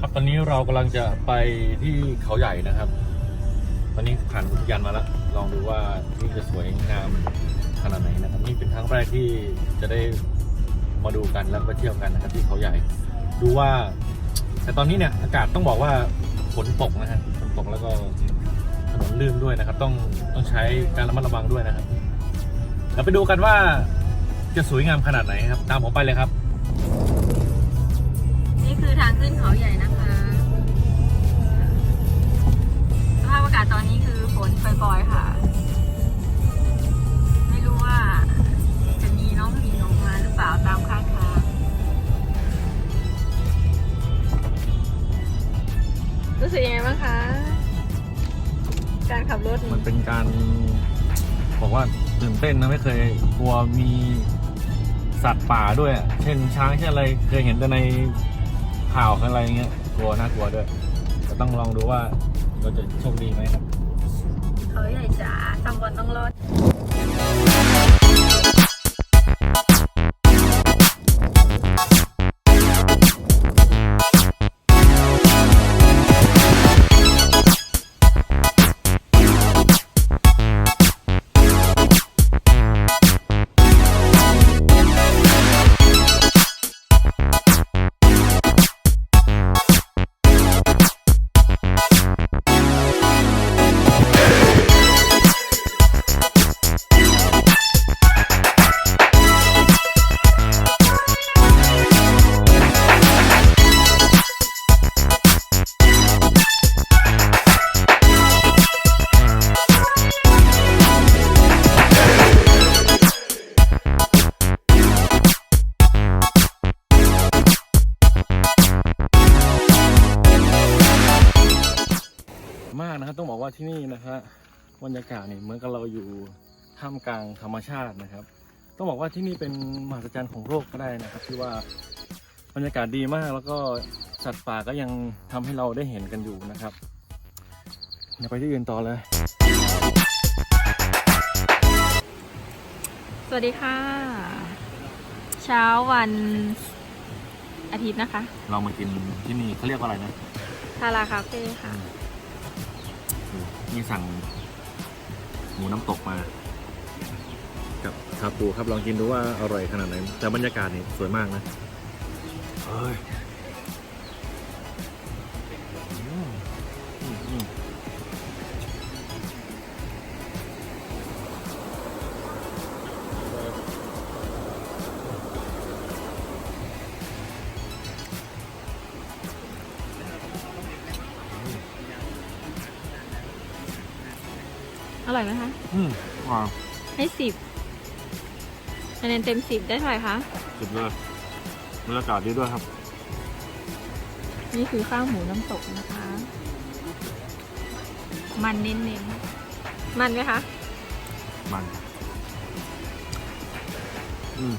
ครับตอนนี้เรากำลังจะไปที่เขาใหญ่นะครับ ตอนนี้ผ่านอุทยานมาแล้ว ลองดูว่าที่จะสวยงามขนาดไหนนะครับนี่เป็นครั้งแรกที่จะได้มาดูกันแล้วก็เที่ยวกันนะครับที่เขาใหญ่ ดูว่า แต่ตอนนี้เนี่ยอากาศต้องบอกว่าฝนตกนะฮะฝนตกแล้วก็ถนนลื่นด้วยนะครับ ต้องต้องใช้การระมัดระวังด้วยนะครับเราไปดูกันว่าจะสวยงามขนาดไหนครับ ตามผมไปเลยครับ คือทางขึ้นเขาใหญ่นะคะ สภาพอากาศตอนนี้คือฝนปล่อยๆค่ะ ไม่รู้ว่าจะมีน้องหมีลงมาหรือเปล่าตามข้างทางรู้สึกยังไงบ้างคะ การขับรถมันเป็นการบอกว่าตื่นเต้นนะไม่เคยกลัวมีสัตว์ป่าด้วยอะเช่นช้างเช่นอะไรเคยเห็นแต่ใน ข่าวอะไรเงี้ยกลัวน่ากลัวด้วยก็ต้องลองดูว่าเราจะโชคดีไหมครับเขาใหญ่จ้าตำบลต้องรอด ที่นี่นะฮะบรรยากาศเนี่ยเหมือนกับเราอยู่ท่ามกลางธรรมชาตินะครับ ต้องบอกว่าที่นี่เป็นมหัศจรรย์ของโลกก็ได้นะครับที่ว่าบรรยากาศดีมากแล้วก็สัตว์ป่าก็ยังทำให้เราได้เห็นกันอยู่นะครับอย่าไปที่อื่นต่อเลย สวัสดีค่ะ เช้าวันอาทิตย์นะคะ เรามากินที่นี่เขาเรียกว่าอะไรนะทาราคาเฟ่ค่ะ นี่สั่ง หมูน้ำตกมา กับชาปูครับลองกินดูว่าอร่อยขนาดไหน แต่บรรยากาศนี่สวยมากนะเฮ้ย อร่อยไหมคะ อืมว้าวให้สิบคะแนนเต็มสิบได้เท่าไหร่คะสุดเลยบรรยากาศดีด้วยครับ นี่คือข้าวหมูน้ำตกนะคะ มันเน้นๆ มันไหมคะ มัน อืม